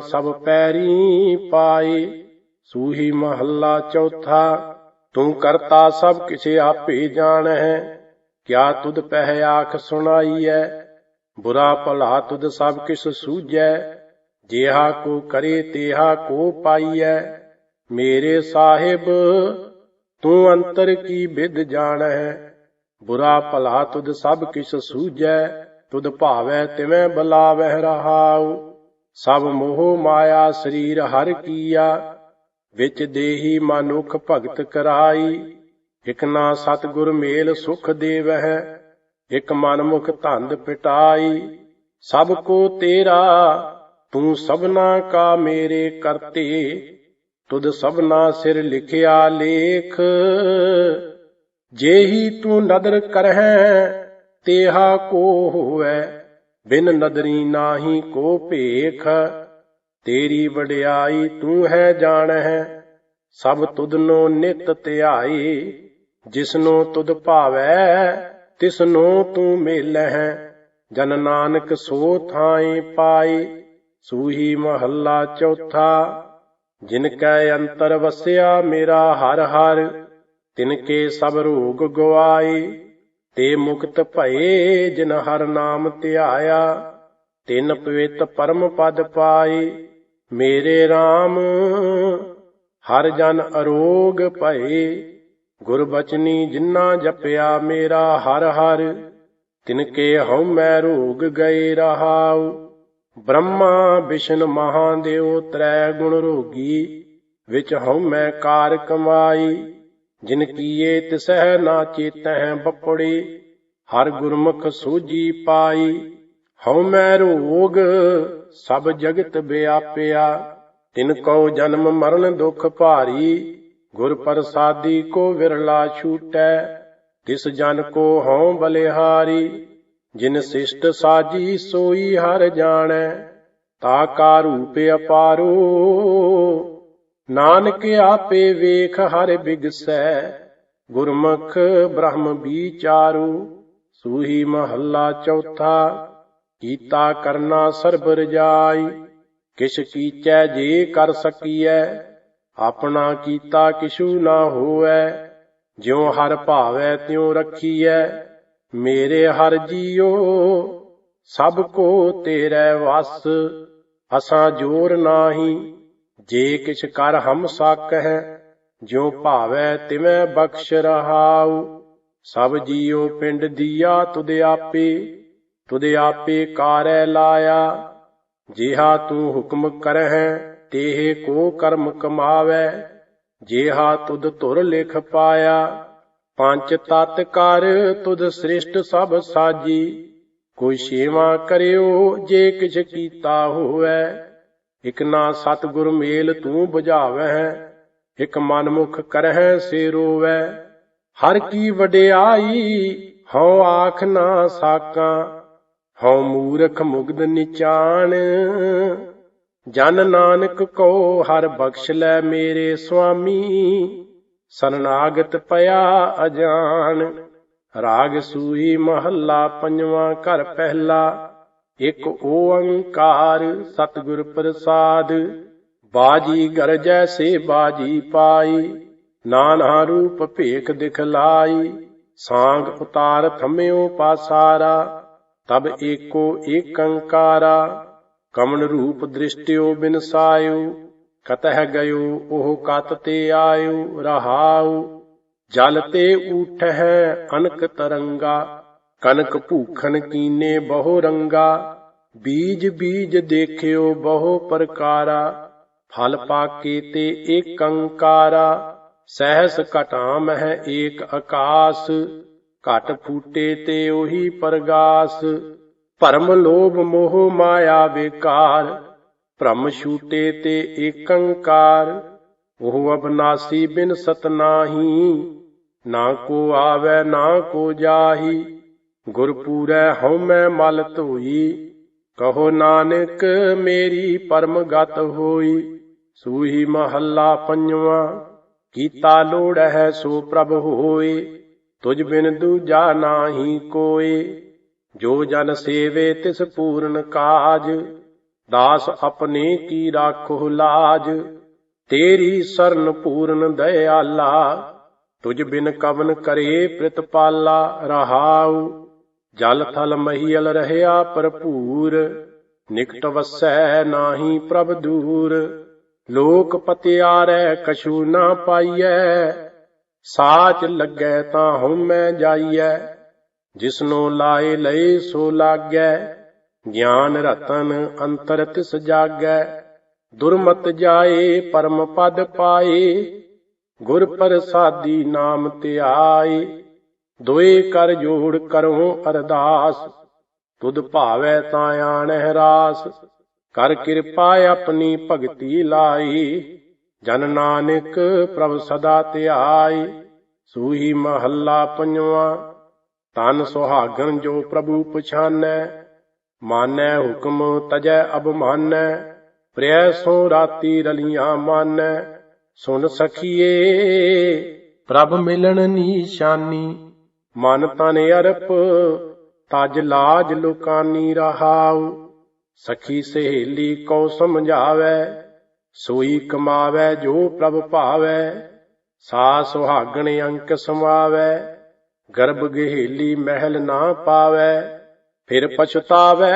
ਸਭ ਪੈਰੀ ਪਾਏ ਸੂਹੀ ਮਹੱਲਾ ਚੌਥਾ, ਤੂੰ ਕਰਤਾ ਸਭ ਕਿਛ ਆਪੇ ਜਾਣ ਹੈ ਕਿਆ ਤੁਧ ਪਹਿ ਆਖ ਸੁਣਾਈਐ, ਬੁਰਾ ਭਲਾ ਤੁਧ ਸਭ ਕਿਛ ਸੂਝੈ, ਜਿਹਾ ਕੋ ਕਰੇ ਤੇਹਾ ਕੋ ਪਾਈਐ, ਮੇਰੇ ਸਾਹਿਬ, ਤੂੰ ਅੰਤਰ ਕੀ ਵਿਦ ਜਾਣੈ, ਬੁਰਾ ਭਲਾ ਤੁਧ ਸਭ ਕਿਛ ਸੂਝੈ, ਤੁਧ ਭਾਵੈ ਤਿਵੇਂ ਬਲਾਵਹਿ ਰਹਾਉ। ਸਭ ਮੋਹ ਮਾਇਆ ਸਰੀਰ ਹਰ ਕੀਆ, ਵਿੱਚ ਦੇਹੀ ਮਨੁਖ ਭਗਤ ਕਰਾਈ। ਇਕ ਨਾ ਸਤਿਗੁਰ ਮੇਲ ਸੁਖ ਦੇਵਹਿ, ਇਕ ਮਨਮੁਖ ਧੰਦ ਪਿਟਾਈ। ਸਭ ਕੋ ਤੇਰਾ, ਤੂੰ ਸਭਨਾ ਕਾ ਮੇਰੇ ਕਰਤੇ, ਤੁਧ ਸਭਨਾ ਸਿਰ ਲਿਖਿਆ ਲੇਖ। ਜੇਹੀ ਤੂੰ ਨਦਰ ਕਰਹਿ, ਤੇਹਾ ਕੋ ਹੋਵੈ ਬਿਨ ਨਦਰੀ ਨਾਹੀ ਕੋ ਭੇਖ, ਤੇਰੀ ਵਡਿਆਈ ਤੂੰ ਹੈ ਜਾਣਹਿ, ਸਭ ਤੁਧਨੋ ਨਿਤ ਧਿਆਈ, ਜਿਸਨੋ ਤੁਧ ਭਾਵੈ, ਤਿਸਨੋ ਤੂੰ ਮੇਲਹਿ, ਜਨ ਨਾਨਕ ਸੋ ਥਾਈ ਪਾਈ, ਸੂਹੀ ਮਹੱਲਾ ਚੌਥਾ, ਜਿਨ ਕੈ ਅੰਤਰ ਵਸਿਆ ਮੇਰਾ ਹਰ ਹਰ, ਤਿਨ ਕੇ ਸਭ ਰੋਗ ਗਵਾਈ ਤੇ ਮੁਕਤ ਭਏ ਜਿਨ ਹਰ ਨਾਮ ਧਿਆਇਆ, ਤਿਨ ਪਵਿੱਤ ਪਰਮ ਪਦ ਪਾਈ ਮੇਰੇ RAM ਹਰ ਜਨ ਅਰੋਗ ਭਏ। ਗੁਰ ਬਚਨੀ ਜਿਨ੍ਹਾਂ ਜਪਿਆ ਮੇਰਾ ਹਰ ਹਰ, ਤਿਨ ਕੇ ਹਉ ਮੈਂ ਰੋਗ ਗਏ ਰਹਾਉ। ਬ੍ਰਹਮਾ ਵਿਸ਼ਨ ਮਹਾਦੇਵ ਤ੍ਰੈ ਗੁਣ ਰੋਗੀ, ਵਿੱਚ ਹਉ ਮੈਂ ਕਾਰ ਕਮਾਈ। ਜਿਨ ਕੀਏ ਤਿਸਹਿ ਨਾ ਚੇਤਹਿ ਬਪੜੀ, ਹਰ ਗੁਰਮੁਖ ਸੋਜੀ ਪਾਈ। ਹਉ ਮੈ ਰੋਗ, ਸਭ ਜਗਤ ਵਿਆਪਿਆ ਤਿਨ ਕਉ ਜਨਮ ਮਰਨ ਦੁਖ ਭਾਰੀ, ਗੁਰ ਪ੍ਰਸਾਦੀ ਕੋ ਵਿਰਲਾ ਛੂਟੈ। ਤਿਸ ਜਨ ਕੋ ਹਉ ਬਲਿਹਾਰੀ, ਜਿਨ ਸਿਸ਼ਟ ਸਾਜੀ ਸੋਈ ਹਰ ਜਾਣੈ। ਤਾ ਕਾ ਰੂਪ ਅਪਾਰੋ ਨਾਨਕ ਆਪੇ ਵੇਖ ਹਰ ਬਿਗਸੈ, ਗੁਰਮੁਖ ਬ੍ਰਹਮ ਵਿਚਾਰੂ ਸੂਹੀ ਮਹੱਲਾ ਚੌਥਾ, ਕੀਤਾ ਕਰਨਾ ਸਰਬ ਰਜਾਈ, ਕਿਛ ਕੀਚੈ ਜੇ ਕਰ ਸਕੀਐ, ਆਪਣਾ ਕੀਤਾ ਕਿਛੂ ਨਾ ਹੋਐ, ਜਿਉ ਹਰ ਭਾਵੈ ਤਿਉ ਰੱਖੀਐ, ਮੇਰੇ ਹਰ ਜੀਓ, ਸਭ ਕੋ ਤੇਰੇ ਵਸ, ਅਸਾਂ ਜੋਰ ਨਾਹੀ ਜੇ ਕਿਛ ਕਰ ਹਮ ਸਾਕਹਿ, ਜਿਉ ਭਾਵੈ ਤਿਵੇਂ ਬਖਸ਼ ਰਹਾਉ। ਸਭ ਜੀਉ ਪਿੰਡ ਦੀਆ ਤੁਧ ਆਪੇ ਤੁਧ ਆਪੇ ਕਾਰੈ ਲਾਇਆ। ਜਿਹਾ ਤੂੰ ਹੁਕਮ ਕਰਹਿ, ਤੇਹ ਕੋ ਕਰਮ ਕਮਾਵੈ। ਜਿਹਾ ਤੁਧ ਧੁਰ ਲਿਖ ਪਾਇਆ, ਪੰਜ ਤਤ ਕਰ ਤੁਧ ਸ੍ਰਿਸ਼ਟ ਸਭ ਸਾਜੀ। ਕੋਈ ਸੇਵਾ ਕਰਿਓ, ਜੇ ਕਿਛ ਕੀਤਾ ਹੋਵੇ। ਇਕ ਨਾ ਸਤਿਗੁਰ ਮੇਲ ਤੂੰ 부ਝਾਵਹਿ ਇਕ ਮਨਮੁਖ ਕਰਹਿ ਸੇ ਰੋਵੈ। ਹਰ ਕੀ ਵਡਿਆਈ, ਹਉ ਆਖ ਨਾ ਸਾਕਾਂ, ਹਉ ਮੂਰਖ ਮੁਗਦ ਨਿਚਾਨ ਜਨ ਨਾਨਕ ਕੋ ਹਰ ਬਖਸ਼ ਲੈ ਮੇਰੇ ਸੁਆਮੀ ਸਰਨਾਗਤ ਪਿਆ ਅਜਾਨ ਰਾਗ ਸੂਈ ਮਹੱਲਾ ਪੰਜਵਾਂ ਘਰ ਪਹਿਲਾ ਇੱਕ ਓੰਕਾਰ ਸਤਿਗੁਰ ਪ੍ਰਸਾਦ, ਬਾਜੀ ਗਰਜੈ ਸੇ ਬਾਜੀ ਪਾਈ, ਨਾਨਾ ਰੂਪ ਭੇਖ ਦਿਖਲਾਈ, ਸਾੰਗ ਉਤਾਰ ਥਮਿਓ ਪਾਸਾਰਾ, ਤਬ ਏਕੋ ਏਕੰਕਾਰਾ ਕਮਨ ਰੂਪ ਦ੍ਰਿਸ਼ਟਿਓ ਬਿਨਸਾਇਓ, ਕਤਹਿ ਗਇਓ ਉਹ ਕਤ ਤੇ ਆਇਓ ਰਹਾਉ, ਜਲ ਤੇ ਊਠਹਿ ਅਨਕ ਤਰੰਗਾ ਕਨਕ ਭੂਖਨ ਕੀਨੇ ਬਹੁ ਰੰਗਾ, ਬੀਜ ਬੀਜ ਦੇਖਿਓ ਬਹੁ ਪ੍ਰਕਾਰਾ, ਫਲ ਪਾਕੇ ਤੇ ਏਕ ਅੰਕਾਰਾ, ਸਹਿਸ ਘਟਾਮ ਹੈ ਏਕ ਆਕਾਸ, ਘਟ ਫੂਟੇ ਤੇ ਉਹੀ ਪ੍ਰਗਾਸ, ਭਰਮ ਲੋਭ ਮੋਹ ਮਾਇਆ ਵਿਕਾਰ ਭ੍ਰਮ ਛੂਟੇ ਤੇ ਏਕ ਅੰਕਾਰ, ਉਹ ਅਬਨਾਸੀ ਬਿਨ ਸਤਨਾਹੀ ਨਾ ਕੋ ਆਵੇ ਨਾ ਕੋ ਜਾਹੀ ਗੁਰ ਪੂਰੈ ਹਉਮੈ ਮਲ ਧੋਈ ਕਹੋ ਨਾਨਕ ਮੇਰੀ ਪਰਮ ਗਤ ਹੋਈ। ਸੂਹੀ ਮਹੱਲਾ ਪੰਜਵਾ, ਕੀਤਾ ਲੋੜ ਹੈ ਸੋ ਪ੍ਰਭ ਹੋਏ, ਤੁਝ ਬਿਨ ਦੂਜਾ ਨਾਹੀ ਕੋਏ। ਜੋ ਜਨ ਸੇਵੇ ਤਿਸ ਪੂਰਨ ਕਾਜ, ਦਾਸ ਆਪਣੇ ਕੀ ਰਾਖੋ ਲਾਜ। ਤੇਰੀ ਸਰਨ ਪੂਰਨ ਦਇਆਲਾ, ਤੁਝ ਬਿਨ ਕਵਨ ਕਰੇ ਪ੍ਰਿਤਪਾਲਾ ਰਹਾਉ। ਜਲ ਥਲ ਮਹੀਲ ਰਹਿਆ ਭਰਪੂਰ, ਨਿਕਟ ਵਸੈ ਨਾਹੀ ਪ੍ਰਭ ਦੂਰ। ਲੋਕ ਪਤਿਆਰੈ ਕਛੂ ਨਾ ਪਾਈਐ, ਸਾਚ ਲੱਗੈ ਤਾਂ ਹਉਮੈ ਜਾਈਐ। ਜਿਸਨੋ ਲਾਏ ਲਏ ਸੋ ਲਾਗੈ, ਗਿਆਨ ਰਤਨ ਅੰਤਰ ਤਿਸ ਜਾਗੈ। ਦੁਰਮਤ ਜਾਏ ਪਰਮ ਪਦ ਪਾਏ, ਗੁਰ ਪ੍ਰਸਾਦੀ ਨਾਮ ਧਿਆਏ। ਦੋਏ ਕਰ ਜੋੜ ਕਰੋ ਅਰਦਾਸ, ਤੁਧ ਭਾਵੈ ਤਾਂ ਆਣਹਿ ਰਾਸ। ਕਰ ਕਿਰਪਾ ਆਪਣੀ ਭਗਤੀ ਲਾਈ, ਜਨ ਨਾਨਕ ਪ੍ਰਭ ਸਦਾ ਧਿਆਈ। ਸੂਹੀ ਮਹੱਲਾ ਪੰਜਵਾ, ਤਨ ਸੁਹਾਗਣ ਜੋ ਪ੍ਰਭੂ ਪਛਾਨੈ। ਮਾਨੈ ਹੁਕਮ ਤਜੈ ਅਬਮਾਨੈ ਪ੍ਰਿਆ ਸੋ ਰਾਤੀ ਰਲੀਆਂ ਮਾਨੈ। ਸੁਨ ਸਖੀਏ, ਪ੍ਰਭ ਮਿਲਣ ਨੀਸ਼ਾਨੀ ਮਨ ਤਨ ਅਰਪ, ਤਜ ਲਾਜ ਲੁਕਾਨੀ ਰਹਾਉ। ਸਖੀ ਸਹੇਲੀ ਕੋ ਸਮਝਾਵੈ, ਸੋਈ ਕਮਾਵੈ ਜੋ ਪ੍ਰਭ ਭਾਵੈ। ਸਾ ਸੁਹਾਗਣ ਅੰਕ ਸਮਾਵੈ, ਗਰਭ ਗਹੇਲੀ ਮਹਿਲ ਨਾ ਪਾਵੈ। ਫਿਰ ਪਛਤਾਵੈ,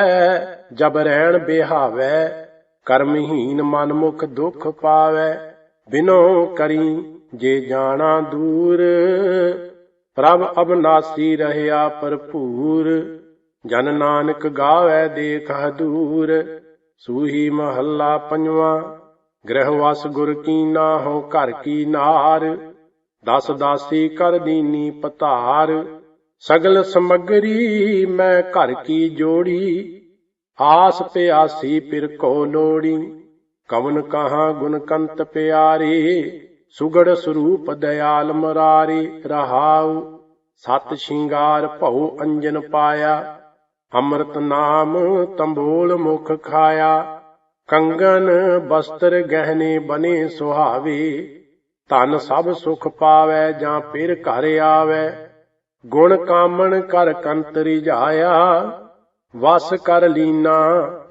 ਜਬ ਰਹਿਣ ਬਿਹਾਵੈ, ਕਰਮਹੀਨ ਮਨ ਮੁਖ ਦੁਖ ਪਾਵੈ। ਬਿਨੋ ਕਰੀ ਜੇ ਜਾਣਾ ਦੂਰ ਪ੍ਰਭ ਅਬਨਾਸੀ ਰਹਿਆ ਭਰਪੂਰ, ਜਨ ਨਾਨਕ ਗਾਵੇ ਦੇਖ ਹਦੂਰ। ਸੂਹੀ ਮਹੱਲਾ ਪੰਜਵਾ, ਗ੍ਰਹਿ ਵਸ ਗੁਰ ਕੀਨਾ ਹੋ ਘਰ ਕੀ ਨਾਰ। ਦਸ ਦਾਸੀ ਕਰ ਦੀਨੀ ਪਤਾਰ, ਸਗਲ ਸਮਗਰੀ ਮੈਂ ਘਰ ਕੀ ਜੋੜੀ। ਆਸ ਪਿਆਸੀ ਪਿਰ ਕੋ ਲੋੜੀ, ਕਵਨ ਕਹਾ ਗੁਣ ਕੰਤ ਪਿਆਰੇ। ਸੁਗੜ ਸਰੂਪ ਦਇਆਲ ਮਰਾਰੀ ਰਹਾਉ, ਸਤ ਸ਼ਿੰਗਾਰ ਭਉ ਅੰਜਨ ਪਾਇਆ, ਅੰਮ੍ਰਿਤ ਨਾਮ ਤੰਬੋਲ ਮੁਖ ਖਾਇਆ, ਕੰਗਨ ਬਸਤਰ ਗਹਿਣੇ ਬਨੇ ਸੁਹਾਵੇ, ਧਨ ਸਭ ਸੁਖ ਪਾਵੈ ਜਾਂ ਫਿਰ ਘਰ ਆਵੈ, ਗੁਣ ਕਾਮਣ ਕਰ ਕੰਤ ਰਿਝਾਇਆ ਵਸ ਕਰ ਲੀਨਾ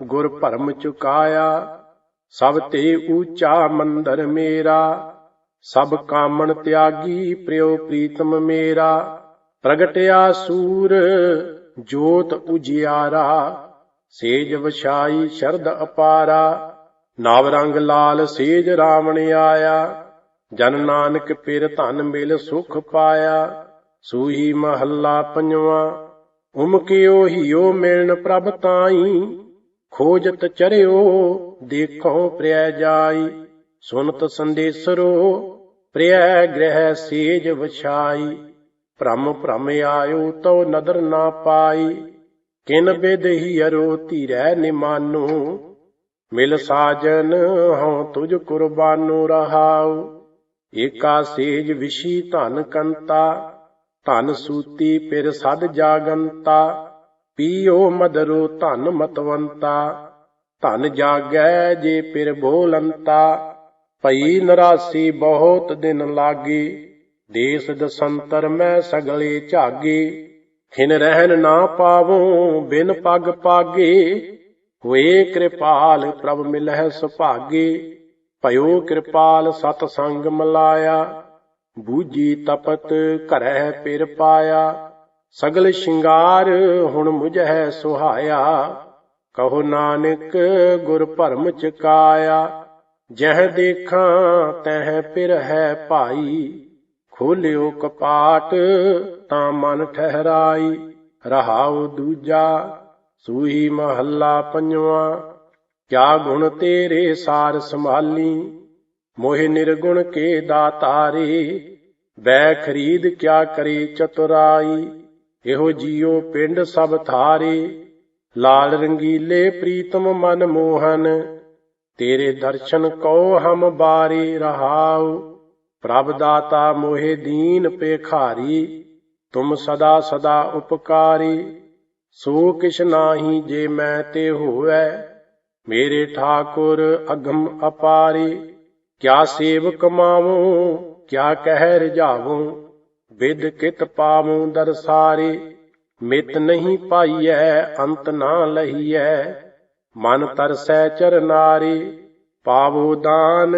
ਗੁਰ ਭਰਮ ਚੁਕਾਇਆ, ਸਭ ਤੇ ਊਚਾ ਮੰਦਰ ਮੇਰਾ ਸਭ ਕਾਮਣ ਤਿਆਗੀ ਪ੍ਰਿਉ ਪ੍ਰੀਤਮ ਮੇਰਾ। ਪ੍ਰਗਟਿਆ ਸੂਰ, ਜੋਤ ਉਜਿਆਰਾ। ਸੇਜ ਵਛਾਈ, ਸ਼ਰਦ ਅਪਾਰਾ। ਨਵ ਰੰਗ ਲਾਲ, ਸੇਜ ਰਾਵਣ ਆਇਆ। ਜਨ ਨਾਨਕ ਪਿਰ ਧਨ ਮਿਲ ਸੁਖ ਪਾਇਆ। ਸੂਹੀ ਮਹੱਲਾ ਪੰਜਵਾ ਉਮਕਿਓ ਹਿਓ ਮਿਲਣ ਪ੍ਰਭ ਤਾਈ। ਖੋਜਤ ਚਰਿਓ, ਦੇਖੋ ਪ੍ਰਿਆ ਜਾਈ। ਸੁਨਤ ਸੰਦੇਸਰੋ, ਪ੍ਰਿਯ ਗ੍ਰਹਿ ਸੇਜ ਵਛਾਈ। ਭ੍ਰਮ ਭ੍ਰਮ ਆਇਓ ਤੋ ਨਦਰ ਨਾ ਪਾਈ। ਕਿਨ ਬਿਦਹੀ ਅਰੋ ਧੀਰੈ ਨਿਮਾਨੂ। ਮਿਲ ਸਾਜਨ ਹਉ ਤੁਝ ਕੁਰਬਾਨੂ ਰਹਾਉ। ਏਕਾ ਸੇਜ ਵਿਸ਼ੀ ਧਨ ਕੰਤਾ। ਧਨ ਸੂਤੀ ਪਿਰ ਸਦ ਜਾਗੰਤਾ। ਪੀਓ ਮਦਰੋ ਧਨ ਮਤਵੰਤਾ। ਧਨ ਜਾਗੈ ਜੇ ਪਿਰ ਬੋਲੰਤਾ। ਭਈ ਨਰਾਸੀ ਬਹੁਤ ਦਿਨ ਲਾਗੇ, ਦੇਸ ਦਸੰਤਰ ਮੈਂ ਸਗਲੇ ਝਾਗੇ। ਖਿਨ ਰਹਿਣ ਨਾ ਪਾਵੋ, ਬਿਨ ਪਗ ਪਾਗੇ। ਹੋਏ ਕਿਰਪਾਲ, ਪ੍ਰਭ ਮਿਲਹਿ ਸੁਭਾਗੇ। ਭਇਓ ਕਿਰਪਾਲ ਸਤ ਸੰਗ ਮਲਾਇਆ। ਬੂਜੀ ਤਪਤ ਘਰੈ ਪਿਰ ਪਾਇਆ। ਸਗਲ ਸ਼ਿੰਗਾਰ, ਹੁਣ ਮੁਝੈ ਸੁਹਾਇਆ। ਕਹੋ ਨਾਨਕ, ਗੁਰ ਭਰਮ ਚਕਾਇਆ। ਜਹ ਦੇਖਾਂ, ਤਹ ਪਿਰ ਹੈ ਭਾਈ। ਖੋਲਿਓ ਕਪਾਟ, ਤਾਂ ਮਨ ਠਹਿਰਾਈ। ਰਹਾਉ ਦੂਜਾ, ਸੂਹੀ ਮਹੱਲਾ ਪੰਜਵਾ। ਕਿਆ ਗੁਣ ਤੇਰੇ ਸਾਰ ਸੰਭਾਲੀ? ਮੋਹਿ ਨਿਰਗੁਣ ਕੇ ਦਾਤਾਰੇ। ਬੈ ਖਰੀਦ ਕਿਆ ਕਰੇ ਚਤੁਰਾਈ। ਇਹੋ ਜੀਉ ਪਿੰਡ ਸਭ ਥਾਰੇ। ਲਾਲ ਰੰਗੀਲੇ ਪ੍ਰੀਤਮ ਮਨ ਮੋਹਨ। ਤੇਰੇ ਦਰਸ਼ਨ ਕੋ ਹਮ ਬਾਰੇ ਰਹਾਉ। ਪ੍ਰਭ ਦਾਤਾ ਮੋਹਿ ਦੀਨ ਪੇਖਾਰੀ, ਤੁਮ ਸਦਾ ਸਦਾ ਉਪਕਾਰੀ। ਸੋ ਕਿਛ ਨਾਹੀ ਜੇ ਮੈਂ ਤੇ ਹੋਵੈ, ਮੇਰੇ ਠਾਕੁਰ ਅਗਮ ਅਪਾਰੀ। ਕਿਆ ਸੇਵ ਕਮਾਵੋ ਕਿਆ ਕਹਿ ਰਜਾਵੋ ਵਿਦ ਕਿਤ ਪਾਵੋ ਦਰਸਾਰੇ। ਮਿਤ ਨਹੀਂ ਪਾਈਐ, ਅੰਤ ਨਾ ਲਹੀਐ। ਮਨ ਤਰਸੈ ਚਰਨਾਰੀ ਪਾਵੋ ਦਾਨ,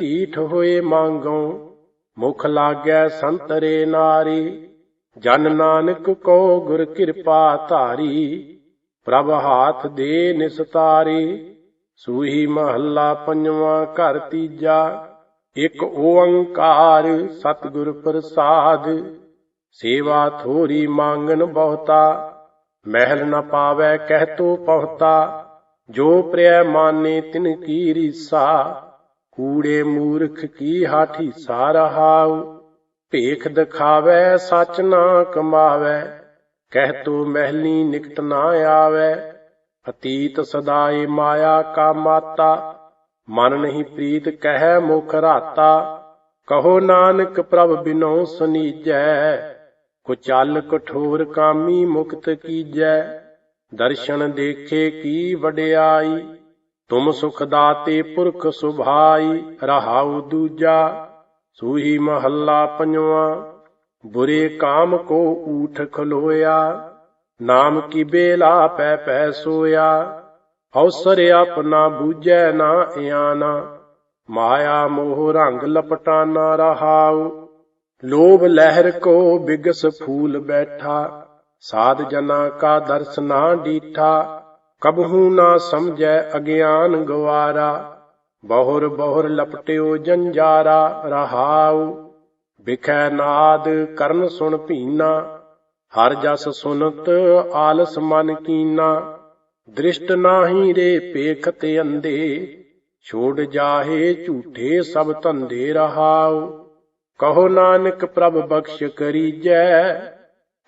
ਢੀਠ ਹੋਏ ਮੰਗੋ। ਮੁਖ ਲਾਗੈ ਸੰਤਰੇ ਨਾਰੀ, ਜਨ ਨਾਨਕ ਕੋ ਗੁਰ ਕਿਰਪਾ ਧਾਰੀ। ਪ੍ਰਭ ਹਾਥ ਦੇ ਨਿਸਤਾਰੀ ਸੂਹੀ ਮਹੱਲਾ ਪੰਜਵਾਂ ਘਰ ਤੀਜਾ। ਇਕ ਓੰਕਾਰ ਸਤਿਗੁਰ ਪ੍ਰਸਾਦ, ਸੇਵਾ ਥੋਰੀ ਮੰਗਨ ਬਹੁਤਾ। ਮਹਿਲ ਨਾ ਪਾਵੈ ਕਹਿ ਤੋ ਪਹੁਤਾ। ਜੋ ਪ੍ਰਿਆ ਮਾਨੇ ਤਿਨ ਕੀ ਰੀਸਾ, ਕੂੜੇ ਮੂਰਖ ਕੀ ਹਾਠੀ ਰਹਾਉ। ਭੇਖ ਦਿਖਾਵੈ, ਸਚ ਨਾ ਕਮਾਵੈ, ਕਹਿ ਤੋ ਮਹਿਲੀ ਨਿਕਟ ਨਾ ਆਵੈ। ਅਤੀਤ ਸਦਾਏ ਮਾਇਆ ਕਾ ਮਾਤਾ, ਮਨ ਨਹੀਂ ਪ੍ਰੀਤ ਕਹਿ ਮੁਖ ਰਾਤਾ। ਕਹੋ ਨਾਨਕ ਪ੍ਰਭ ਬਿਨੋ ਸੁਨੀਜੈ, ਕੁਚਲ ਕਠੋਰ ਕਾਮੀ ਮੁਕਤ ਕੀਜੈ। ਦਰਸ਼ਨ ਦੇਖੇ ਕੀ ਵਡਿਆਈ? ਤੁਮ ਸੁਖ ਦਾਤੇ ਪੁਰਖ ਸੁਭਾਈ, ਰਹਾਉ ਦੂਜਾ, ਸੂਹੀ ਮਹੱਲਾ ਪੰਜਵਾਂ। ਬੁਰੇ ਕਾਮ ਕੋ ਊਠ ਖਲੋਇਆ, ਨਾਮ ਕੀ ਬੇਲਾ ਪੈ ਪੈ ਸੋਇਆ। ਅਵਸਰ ਆਪਣਾ ਬੂਝੈ ਨਾ ਇਆਨਾ, ਮਾਇਆ ਮੋਹ ਰੰਗ ਲਪਟਾਨਾ ਰਹਾਉ। ਲੋਭ ਲਹਿਰ ਕੋ ਬਿਗਸ ਫੂਲ ਬੈਠਾ ਸਾਧ ਜਨਾ ਕਾ ਦਰਸ ਨਾ ਡੀਠਾ, ਕਬਹੂ ਨਾ ਸਮਝੈ ਅਗਿਆਨ ਗਵਾਰਾ। ਬਹੁਰ ਬਹੁਰ ਲਪਟਿਓ ਜੰਜਾਰਾ, ਰਹਾਉ। ਬਿਖੈ ਨਾਦ ਕਰਨ ਸੁਣ ਭੀਨਾ, ਹਰ ਜਸ ਸੁਨਤ ਆਲਸ ਮਨ ਕੀਨਾ। ਦ੍ਰਿਸ਼ਟ ਨਾਹੀ ਰੇ ਪੇਖ ਤੇ ਅੰਦੇ ਛੋੜ ਜਾਹੇ ਝੂਠੇ ਸਭ ਧੰਦੇ ਰਹਾਉ। ਕਹੋ ਨਾਨਕ ਪ੍ਰਭ ਬਖਸ਼ ਕਰੀਜੈ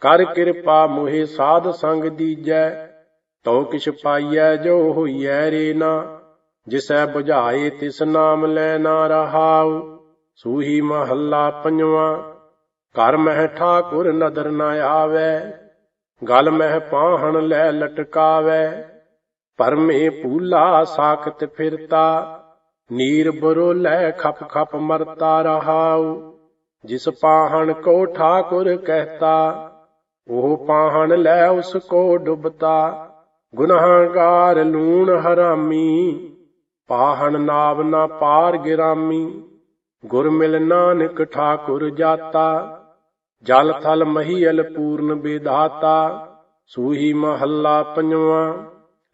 ਕਰ ਕਿਰਪਾ ਮੋਹਿ ਸਾਧ ਸੰਗ ਦੀਜੈ, ਤਉ ਕਿਛ ਪਾਈਐ ਜੋ ਹੋਈਐ ਰੇ ਨਾ। ਜਿਸੈ 부ਝਾਏ ਤਿਸ ਨਾਮ ਲੈ ਨਾ ਰਹਾਉ, ਸੂਹੀ ਮਹੱਲਾ ਪੰਜਵਾਂ। ਘਰ ਮਹਿ ਠਾਕੁਰ ਨਦਰ ਨ ਆਵੈ, ਗਲ ਮਹਿ ਪਾਹਣ ਲੈ ਲਟਕਾਵੈ। ਪਰਮੇ ਪੂਲਾ ਸਾਖਤ ਫਿਰਤਾ, ਨੀਰ ਬਰੋਲੇ ਖਪ ਖਪ ਮਰਤਾ ਰਹਾਉ। ਜਿਸ ਪਾਹਣ ਕੋ ਠਾਕੁਰ ਕਹਤਾ ਉਹ ਪਾਹਣ ਲੈ ਉਸ ਕੋ ਡੁਬਤਾ, ਗੁਨਾਹਗਾਰ ਲੂਣ ਹਰਾਮੀ। ਪਾਹਣ ਨਾਵ ਨਾ ਪਾਰ ਗਿਰਾਮੀ ਗੁਰ ਮਿਲ ਨਾਨਕ ਠਾਕੁਰ ਜਾਤਾ। ਜਲ ਥਲ ਮਹੀਲ ਪੂਰਨ ਬੇਦਾਤਾ ਸੂਹੀ ਮਹੱਲਾ ਪੰਜਵਾਂ।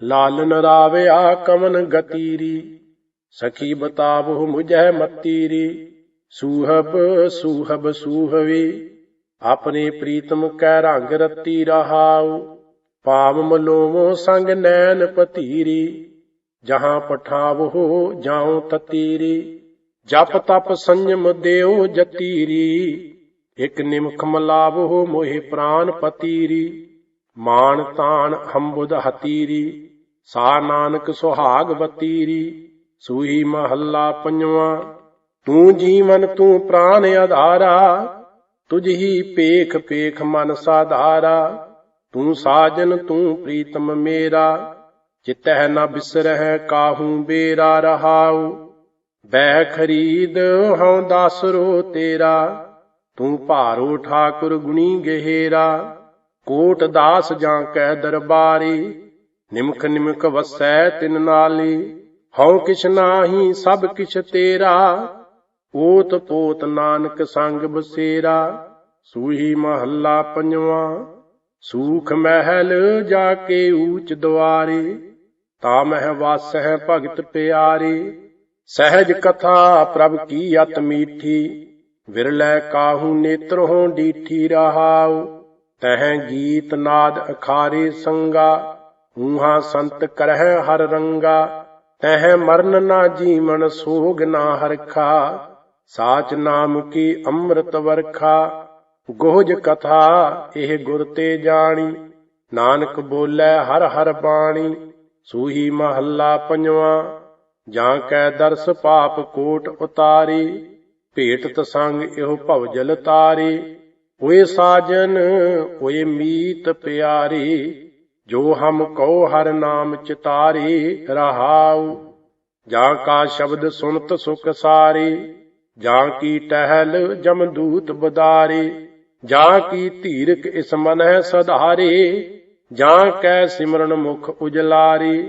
ਲਾਲਨ ਰਾਵਿਆ ਕਮਨ ਗਤੀਰੀ, ਸਖੀ ਬਤਾਵਹੁ ਮੁਝੈ ਮਤੀਰੀ। ਸੂਹਬ ਸੂਹਬ, ਸੂਹਵੀ। ਆਪਣੇ ਪ੍ਰੀਤਮ ਕੈ ਰੰਗ ਰਤੀ ਰਹਾਉ ਪਾਵ ਮਲੋਵੋ ਸੰਗ ਨੈਣ ਪਤੀਰੀ, ਜਹਾਂ ਪਠਾਵੋ ਜਾਉ ਤਤੀਰੀ, ਜਪ ਤਪ ਸੰਜਮ ਦਿਓ ਜਤੀਰੀ, ਇਕ ਨਿਮਖ ਮਲਾਵੋ ਮੋਹਿ ਪ੍ਰਾਨ ਪਤੀਰੀ, ਮਾਨ ਤਾਨ ਹੰਬੁਦ ਹਤੀਰੀ, ਸਾ ਨਾਨਕ ਸੁਹਾਗ ਬਤੀਰੀ, ਸੂਹੀ ਮਹੱਲਾ ਪੰਜਵਾਂ, ਤੂੰ ਜੀਵਨ ਤੂੰ ਪ੍ਰਾਨ ਆਧਾਰਾ ਤੁਝ ਹੀ ਪੇਖ ਪੇਖ ਮਨ ਸਾਧਾਰਾ। ਤੂੰ ਸਾਜਨ, ਤੂੰ ਪ੍ਰੀਤਮ ਮੇਰਾ। ਚਿਤਹਿ ਨ ਬਿਸਰਹਿ ਕਾਹੂ ਬੇਰਾ ਰਹਾਉ। ਬੈ ਖਰੀਦ ਹਉ ਦਾਸਰੋ ਤੇਰਾ। ਤੂੰ ਭਾਰੋ ਠਾਕੁਰ ਗੁਣੀ ਗਹਿਰਾ। ਕੋਟ ਦਾਸ ਜਾਂ ਕੈ ਦਰਬਾਰੀ। ਨਿਮਖ ਨਿਮਖ ਵਸੈ ਤਿਨ ਨਾਲੀ। ਹਉ ਕਿਛ ਨਾਹੀ ਸਭ ਕਿਛ ਤੇਰਾ। ਓਤ ਪੋਤ ਨਾਨਕ ਸੰਗ ਬਸੇਰਾ, ਸੂਹੀ ਮਹੱਲਾ ਪੰਜਵਾਂ, ਸੂਖ ਮਹਿਲ ਜਾ ਕੇ ਊਚ ਦੁਆਰੇ ਤਾ ਵਾਸਹਿ ਭਗਤ ਪਿਆਰੇ, ਸਹਿਜ ਕਥਾ ਪ੍ਰਭ ਕੀ ਅਤ ਮੀਠੀ, ਵਿਰਲੇ ਕਾਹੂ ਨੇਤਰ ਹੋ ਡੀਠੀ ਰਹਾਉ, ਤਹਿ ਗੀਤ ਨਾਦ ਅਖਾਰੇ ਸੰਗਾ, ਊਹਾ ਸੰਤ ਕਰਹਿ ਹਰ ਰੰਗਾ, ਤਹ ਮਰਨ ਨਾ ਜੀਵਨ ਸੋਗ ਨਾ ਹਰਖਾ। ਸਾਚ ਨਾਮ ਕੀ ਅੰਮ੍ਰਿਤ ਵਰਖਾ? ਗੋਜ ਕਥਾ, ਇਹ ਗੁਰ ਤੇ ਜਾਣੀ। ਨਾਨਕ ਬੋਲੇ ਹਰ ਹਰ ਬਾਣੀ, ਸੂਹੀ ਮਹੱਲਾ ਪੰਜਵਾਂ। ਜਾਂ ਕੈ ਦਰਸ ਪਾਪ ਕੋਟ ਉਤਾਰੀ ਭੇਟ ਤਸੰਗ ਇਹੋ ਭਵਜਲ ਤਾਰੀ। ਓਏ ਸਾਜਨ, ਓਏ ਮੀਤ ਪਿਆਰੀ, ਜੋ ਹਮ ਕਉ ਹਰ ਨਾਮ ਚਿਤਾਰੀ, ਰਹਾਉ। ਜਾਂ ਕਾ ਸ਼ਬਦ ਸੁਨਤ ਸੁਖ ਸਾਰੀ। ਜਾਂ ਕੀ ਟਹਿਲ ਜਮਦੂਤ ਬਦਾਰੀ, ਜਾਂ ਕੀ ਧੀਰਕ ਇਸ ਮਨਹਿ ਸਧਾਰੇ, ਜਾਂ ਕੈ ਸਿਮਰਨ ਮੁਖ ਉਜਲਾਰੀ,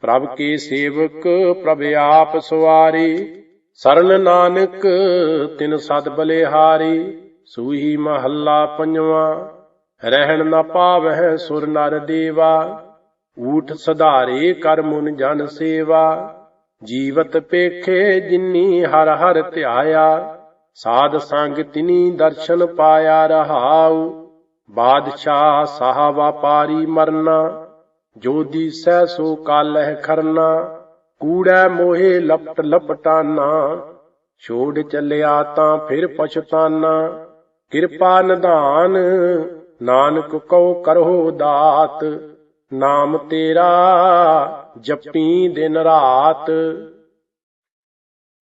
ਪ੍ਰਭ ਕੇ ਸੇਵਕ ਪ੍ਰਭ ਆਪ ਸਵਾਰੇ, ਸਰਨ ਨਾਨਕ ਤਿਨ ਸਦ ਬਲਿਹਾਰੀ, ਸੂਹੀ ਮਹੱਲਾ ਪੰਜਵਾਂ, ਰਹਿਣ ਨਾ ਪਾਵਹਿ ਸੁਰ ਨਰ ਦੇਵਾ, ਊਠ ਸਧਾਰੇ ਕਰ ਮੁਨ ਜਨ ਸੇਵਾ। ਜੀਵਤ ਪੇਖੇ ਜਿਨੀ ਹਰ ਹਰ ਧਿਆਇਆ, ਸਾਧ ਸੰਗ ਤਿਨੀ ਦਰਸ਼ਨ ਪਾਇਆ ਰਹਾਉ। ਬਾਦਸ਼ਾਹ ਸਾਹ ਵਾਪਾਰੀ ਮਰਨਾ, ਜੋ ਸਹਿ ਸੋ ਕਾਲਹਿ ਖਰਨਾ। ਕੂੜੈ ਮੋਹੇ ਲਪਟ ਲਪਟਾਨਾ, ਛੋੜ ਚੱਲਿਆ ਤਾਂ ਫਿਰ ਪਛਤਾਨਾ। ਕਿਰਪਾ ਨਿਧਾਨ, ਨਾਨਕ ਕਉ ਕਰੋ ਦਾਤ। ਨਾਮ ਤੇਰਾ ਜਪੀ ਦਿਨ ਰਾਤ